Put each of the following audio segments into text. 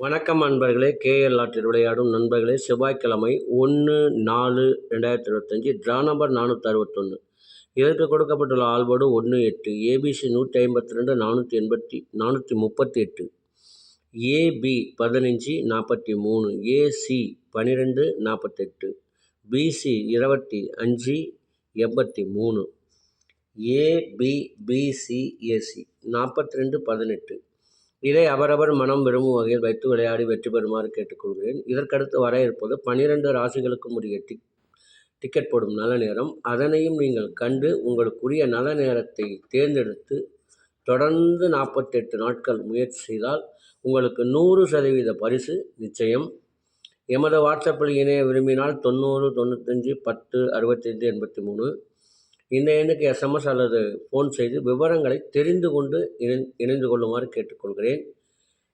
வணக்கம் நண்பர்களே. கேஎல் ஆற்றில் விளையாடும் நண்பர்களே செவ்வாய்க்கிழமை ஒன்று நாலு ரெண்டாயிரத்தி இருபத்தஞ்சி ட்ரா நம்பர் நானூற்றி அறுபத்தொன்று இதற்கு கொடுக்கப்பட்டுள்ள ஆல்போர்டு ஒன்று எட்டு ஏபிசி நூற்றி ஐம்பத்தி ரெண்டு நானூற்றி எண்பத்தி நானூற்றி முப்பத்தி எட்டு ஏபி பதினஞ்சு நாற்பத்தி மூணு ஏசி பன்னிரெண்டு நாற்பத்தெட்டு. பிசி இருபத்தி அஞ்சு எண்பத்தி மூணு. ஏபிபிசி ஏசி நாற்பத்தி ரெண்டு பதினெட்டு. இதை அவரவர் மனம் விரும்பும் வகையில் வைத்து விளையாடி வெற்றி பெறுமாறு கேட்டுக்கொள்கிறேன். இதற்கடுத்து வர இருப்பது பனிரெண்டு ராசிகளுக்கும் உரிய டிக் டிக்கெட் போடும் நல்ல நேரம். அதனையும் நீங்கள் கண்டு உங்களுக்குரிய நல்ல நேரத்தை தேர்ந்தெடுத்து தொடர்ந்து நாற்பத்தெட்டு நாட்கள் முயற்சி செய்தால் உங்களுக்கு நூறு சதவீத பரிசு நிச்சயம். எமது வாட்ஸ்அப்பில் இணைய விரும்பினால் தொண்ணூறு தொண்ணூத்தஞ்சு பத்து அறுபத்தைந்து எண்பத்தி மூணு. இந்த எண்ணுக்கு எஸ்எம்எஸ் அல்லது ஃபோன் செய்து விவரங்களை தெரிந்து கொண்டு இணை இணைந்து கொள்ளுமாறு கேட்டுக்கொள்கிறேன்.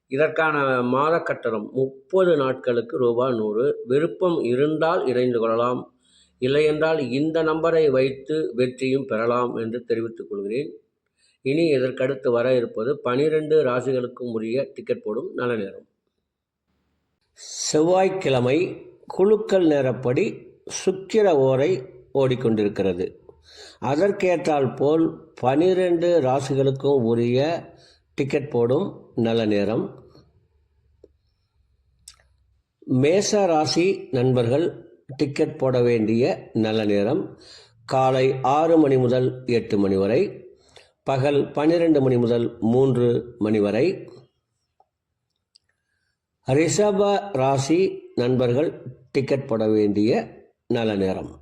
இதற்கான மாத கட்டணம் முப்பது நாட்களுக்கு ரூபாய் நூறு. விருப்பம் இருந்தால் இணைந்து கொள்ளலாம். இல்லையென்றால் இந்த நம்பரை வைத்து வெற்றியும் பெறலாம் என்று தெரிவித்துக் கொள்கிறேன். இனி இதற்கடுத்து வர இருப்பது பனிரெண்டு ராசிகளுக்கும் உரிய டிக்கெட் போடும் நல்ல நேரம். செவ்வாய்க்கிழமை குழுக்கள் நேரப்படி சுக்கிர ஓரை ஓடிக்கொண்டிருக்கிறது. அதற்கேற்றால் போல் பனிரெண்டு ராசிகளுக்கும் உரிய டிக்கெட் போடும் நல்ல நேரம். மேச ராசி நண்பர்கள் டிக்கெட் போட வேண்டிய நல்ல நேரம். காலை ஆறு மணி முதல் எட்டு மணி வரை பகல் பன்னிரெண்டு மணி முதல் மூன்று மணி வரை. ரிஷப ராசி நண்பர்கள் டிக்கெட் போட வேண்டிய நல்ல நேரம்.